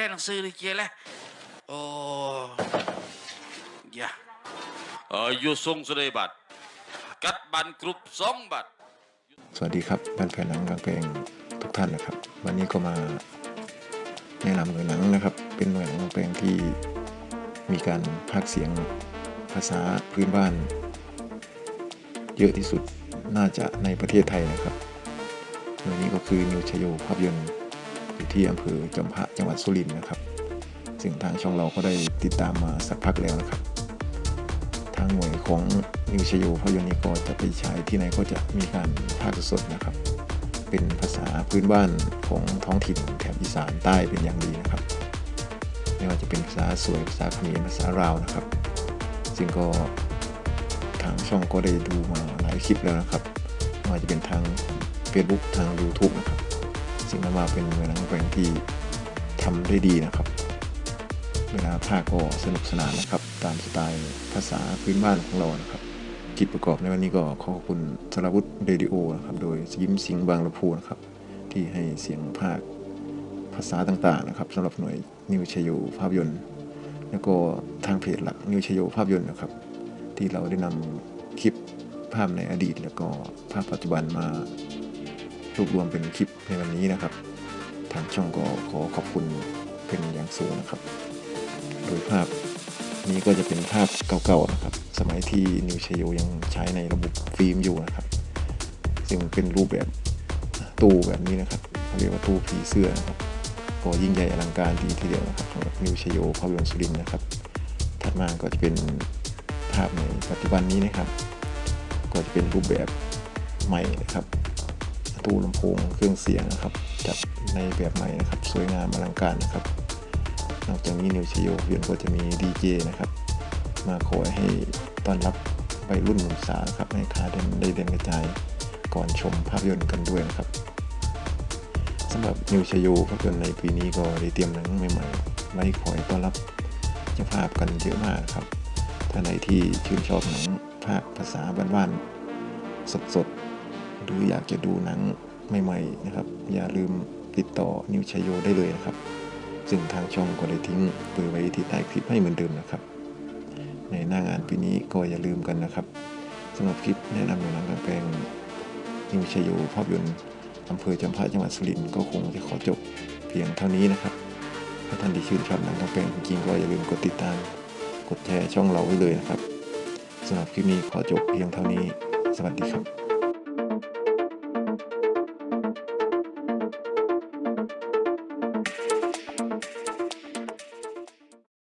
เจได้หนังสือลิเกแล้วโอ้ยะอายุทรงสุดยบัตรกัดบันกรุบสองบัตรสวัสดีครับแฟนๆหนังกลางเพลงทุกท่านนะครับ วันนี้ก็มาแนะนำหน่วยหนังนะครับ เป็นหน่วยหนังกลางเพลงที่มีการพากย์เสียงภาษาพื้นบ้าน เยอะที่สุดน่าจะในประเทศไทยนะครับหน่วยนี้ก็คือนิวชโยภาพยนตร์ อยู่ที่อำเภอจอมพระจังหวัดสุรินทร์นะครับ ซึ่งทางช่องเราก็ได้ติดตามมาสักพักแล้วนะครับ ทางหน่วยของนิวชโยพยนตร์นี้ก็จะไปฉายที่ไหนก็จะมีการภาคสดนะครับ เป็นภาษาพื้นบ้านของท้องถิ่นแถบอีสานใต้เป็นอย่างดีนะครับ ไม่ว่าจะเป็นภาษาสวยภาษาเขมรภาษาราวนะครับ ซึ่งก็ทางช่องก็ได้ดูมาหลายคลิปแล้วนะครับไม่ว่าจะเป็นทาง Facebook ทาง YouTube นะครับ ซึ่งนำมาเป็นเมืองหนังแปลงที่ทำได้ดีนะครับ เวลาภาคก็สนุกสนานนะครับ ตามสไตล์ภาษาพื้นบ้านของเรานะครับกิจประกอบในวันนี้ก็ขอขอบคุณสารวุฒิเรดิโอนะครับ โดยยิ้มสิงห์บางลำพูนะครับ ที่ให้เสียงภาคภาษาต่างๆนะครับสำหรับหน่วยนิวชโยภาพยนตร์ แล้วก็ทางเพจหลักนิวชโยภาพยนตร์นะครับ ที่เราได้นำคลิปภาพในอดีต แล้วก็ภาพปัจจุบันมา รวบรวมเป็นคลิปในวันนี้นะครับ ทางช่องก็ขอขอบคุณเป็นอย่างสูงนะครับ โดยภาพนี้ก็จะเป็นภาพเก่าๆนะครับ สมัยที่นิวชโยยังใช้ในระบบฟิล์มอยู่นะครับ ซึ่งเป็นรูปแบบตู้แบบนี้นะครับเรียกว่าตู้ผีเสื้อนะครับก็ยิ่งใหญ่อลังการดีทีเดียวนะครับสำหรับนิวชโยภาพยนตร์สุรินนะครับ ถัดมาก็จะเป็นภาพในปัจจุบันนี้นะครับ ก็จะเป็นรูปแบบใหม่นะครับ ตู้ลำโพงเครื่องเสียงนะครับ จัดในแบบใหม่นะครับ สวยงามอลังการนะครับ นอกจากนี้นิวชโยภาพยนตร์ก็จะมีดีเจนะครับ มาคอยให้ต้อนรับวัยรุ่นหนุ่มสาวนะครับให้ขาเดินได้เดินกระจายก่อนชมภาพยนตร์กันด้วยนะครับสำหรับนิวชโยภาพยนตร์ในปีนี้ก็ได้เตรียมหนังใหม่ๆไว้คอยต้อนรับเจ้าภาพกันเยอะมากครับถ้าไหนที่ชื่นชอบหนังภาคภาษาบ้านๆสดๆ หรืออยากจะดูหนังใหม่ๆนะครับ อย่าลืมติดต่อนิวชโยได้เลยนะครับ ซึ่งทางช่องก็ได้ทิ้งเบอร์ไว้ที่ใต้คลิปให้เหมือนเดิมนะครับ ในหน้างานปีนี้ก็อย่าลืมกันนะครับสำหรับคลิปแนะนำหนังกางแปลงนิวชโยภาพยนตร์อำเภอจำพระจังหวัดสุรินทร์ก็คงจะขอจบเพียงเท่านี้นะครับ ถ้าท่านที่ชื่นชอบหนังกางแปลงจริงๆก็อย่าลืมกดติดตาม กดแชร์ช่องเราไว้เลยนะครับสำหรับคลิปนี้ขอจบเพียงเท่านี้ สวัสดีครับ